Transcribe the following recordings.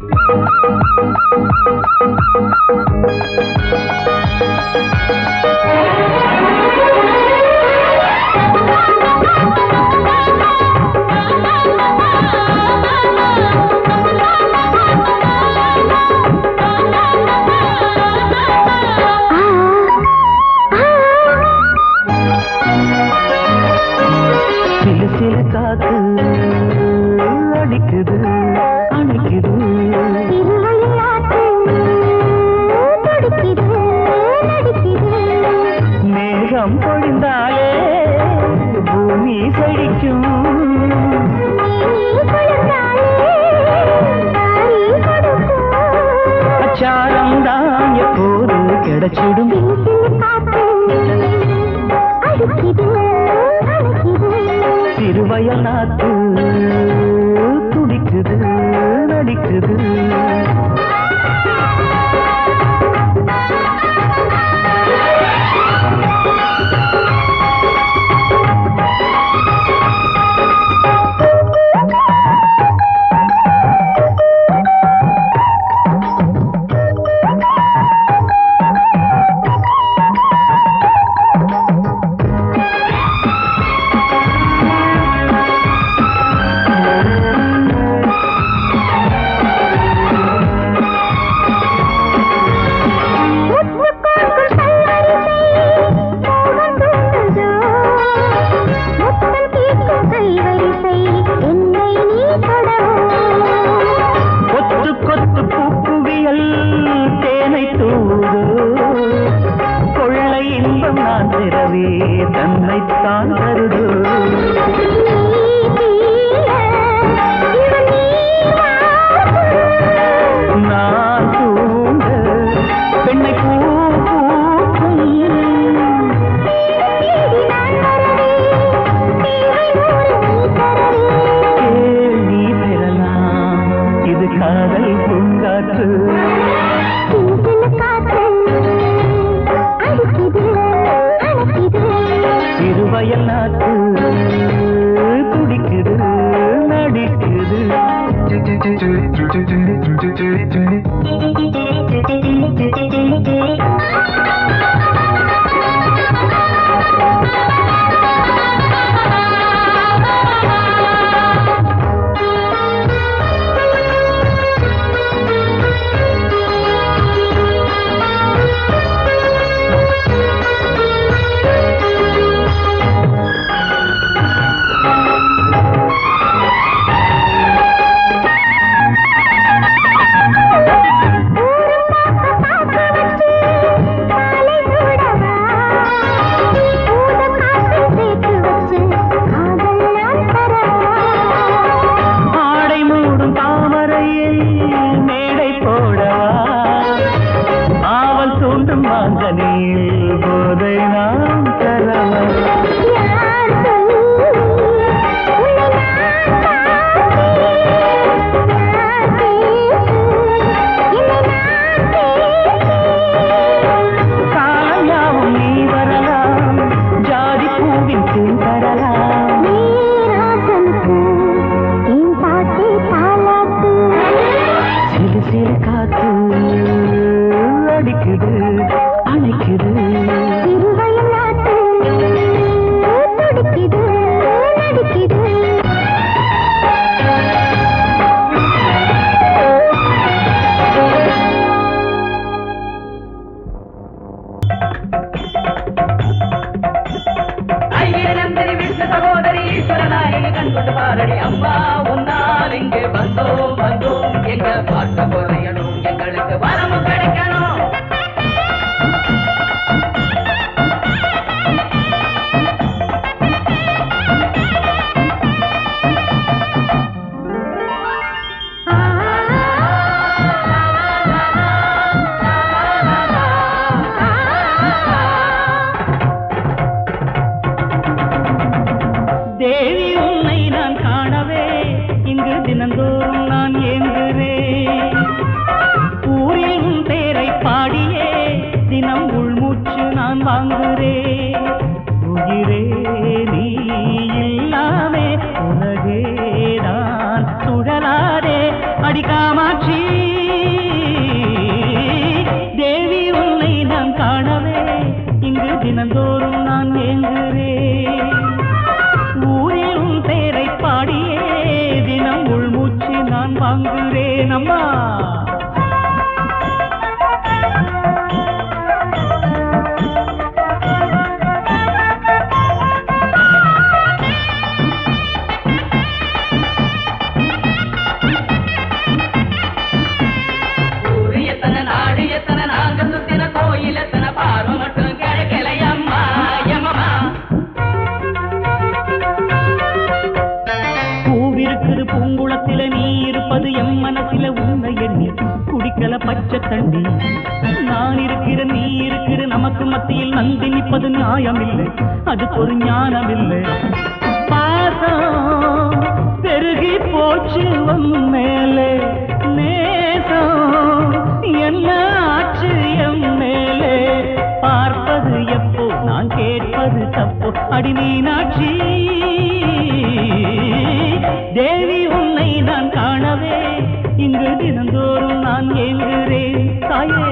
Música அழிக்கும் அச்சாரம் தான் எப்போது கிடைச்சிடும். திருவயல் நாத்து துடிக்குது நடிக்குது. ಗಾಂಧನಿಲ್ ಬೋದೈನಾಂ ತರವ ஆடி மீனாட்சி தேவி உன்னை நான் காணவே. இங்கு தினந்தோறும் நான் ஏங்குகிறேன் தாயே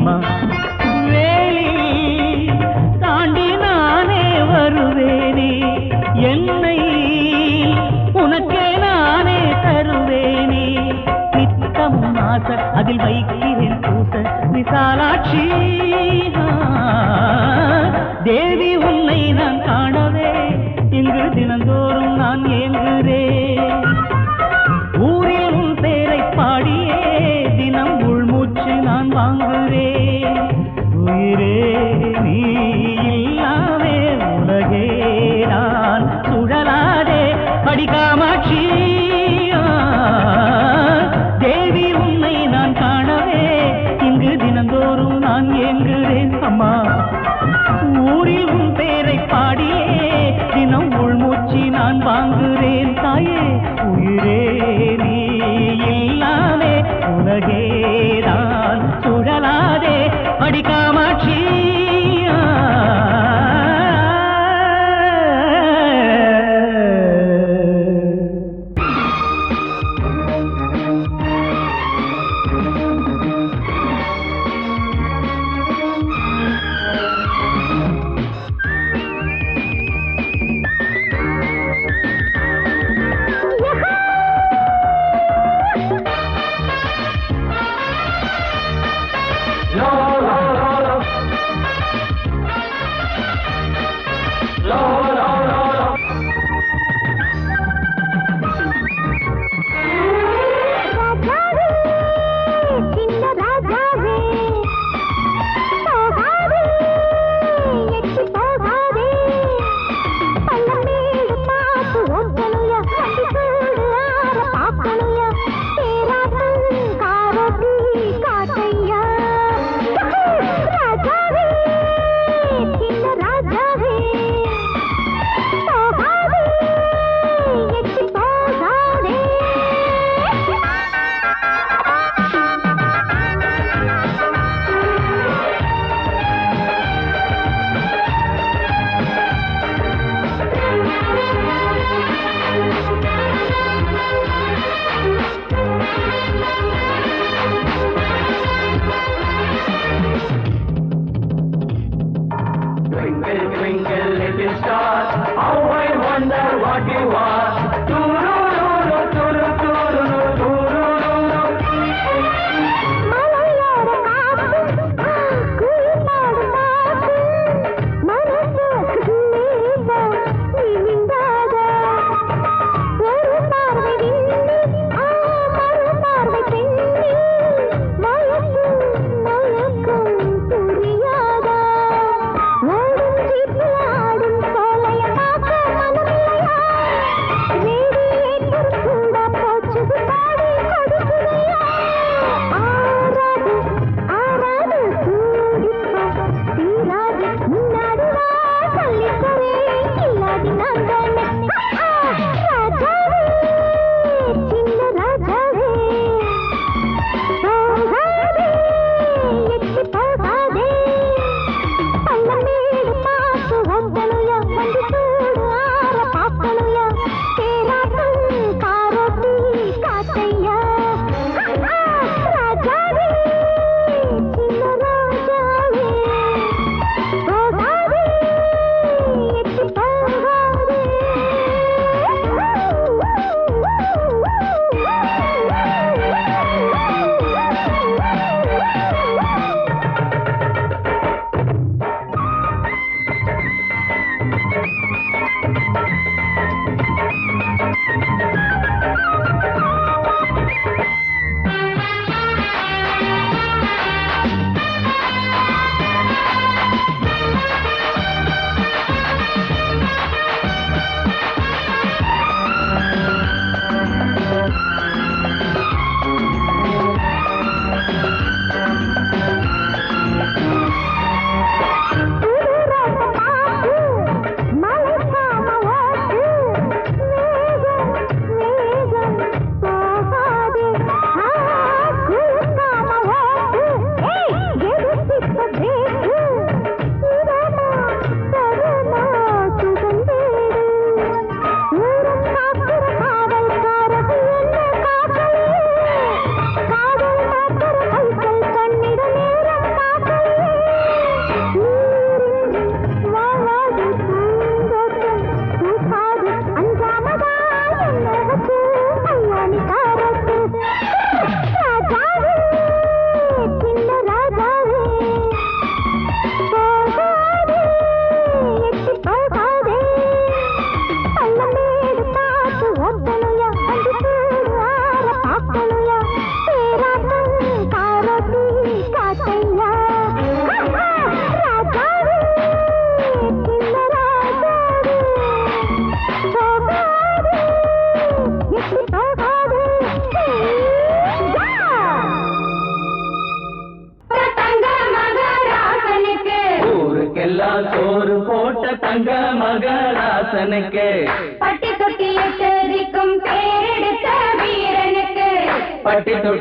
அம்மா. வேலி தாண்டி நானே வருவேனே. என்னை உனக்கே நானே தருவேனே. நித்தம் ஆச அதில் வைக்கிறேன் பூச நிசா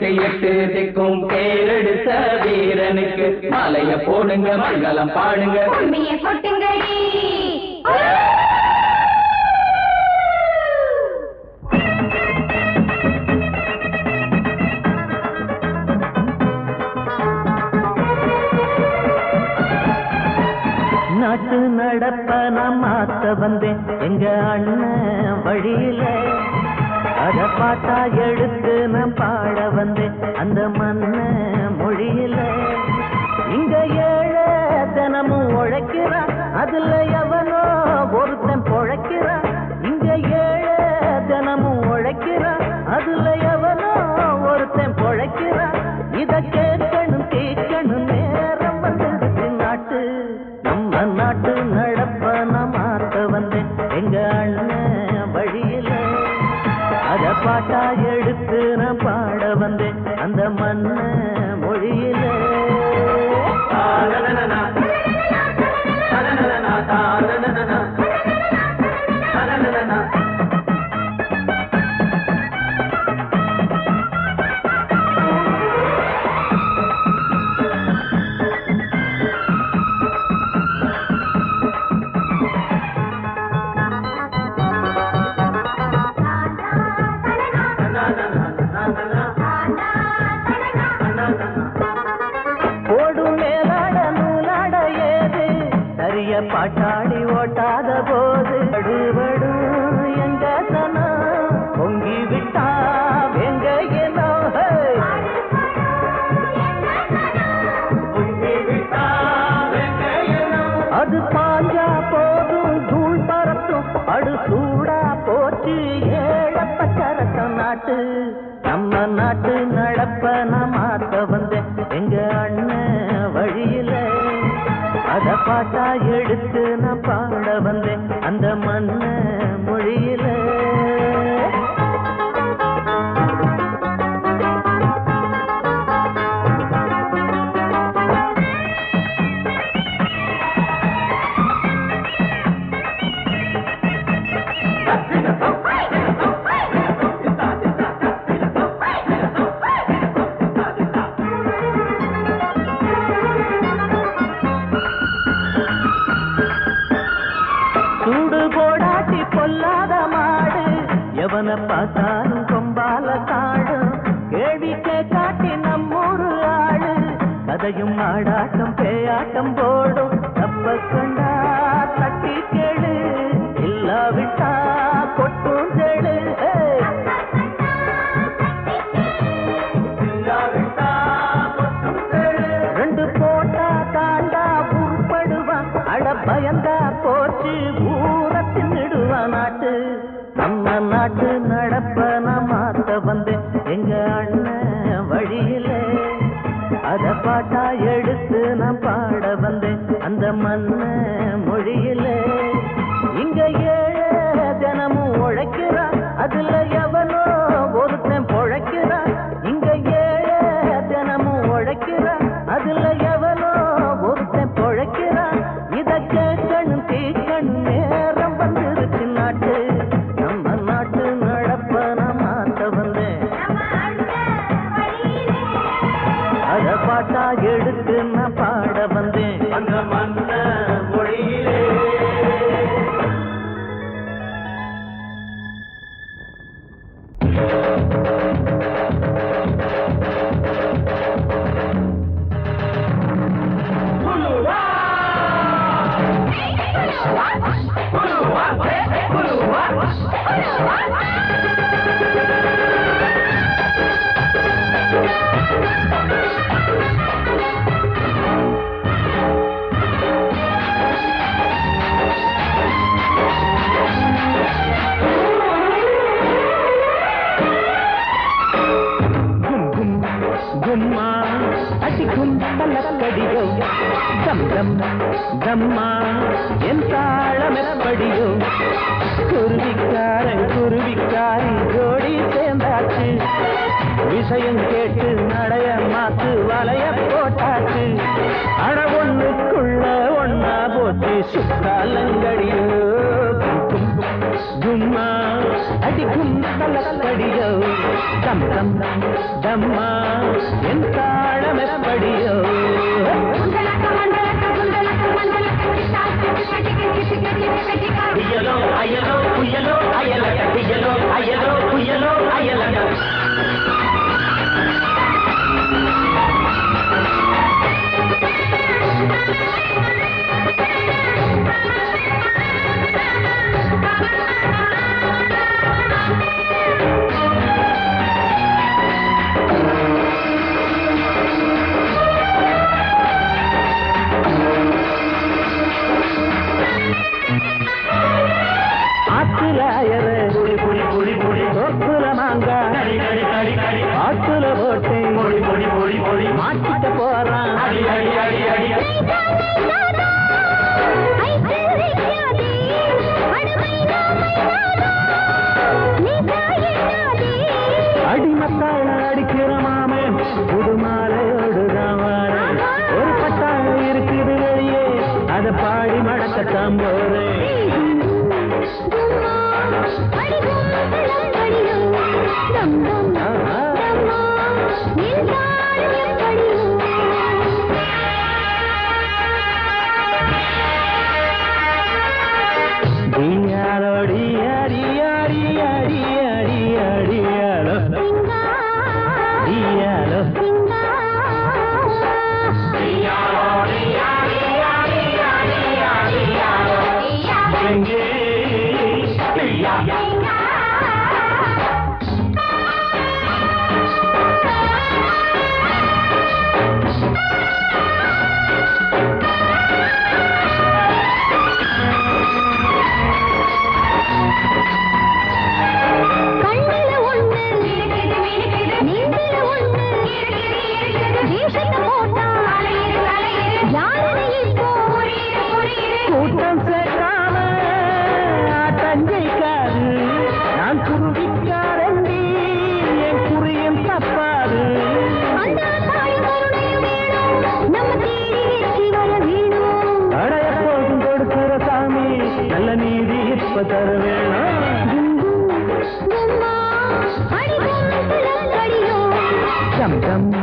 தொட்டி எட்டு திக்கும் பேரெடுத்த வீரனுக்கு மாலைய போடுங்க மங்களம் பாடுங்க. நாட்டு நடப்ப நான் மாத்த வந்தேன். எங்க அண்ணன் வழியில. அத பாட்டா எடுத்து சரிய பாட்டாடி ஓட்டாத போது அடுபடும் எங்க சனம் பொங்கி விட்டா வெங்க அது பாஞ்சா போதும் தூள் பறக்கும் அடு சூடா போச்சு ஏழப்பச்சரசம் நாட்டு. நம்ம நாட்டு நடப்ப நான் மாத்த வந்தேன். எங்க அண்ணன் வழியில அத பாட்டா மொழியில ஆடாட்டம் பேயாட்டம் గుమ్మా ரசிக்கும் பல்லக்கடியோ தம் தம் தம்மா என் தாளம் எப்படியோ குருவிக்காரன் குருவிக்காரி ஜோடி சேர்ந்தாச்சு. விஷயம் கேட்டு நடைய மாத்து வளைய போட்டாச்சு. அட ஒண்ணுக்குள்ள ஒன்னா போச்சு சுத்தாலங்கடியோ தும்மா அடிக்கும் தலக்கடியோ தம் தம் தம்மா என் தாழ పడియో. అయ్యలో అయ్యలో పుయ్యలో అయ్యలక పియ్యలో అయ్యలో పుయ్యలో అయ్యలక 你的。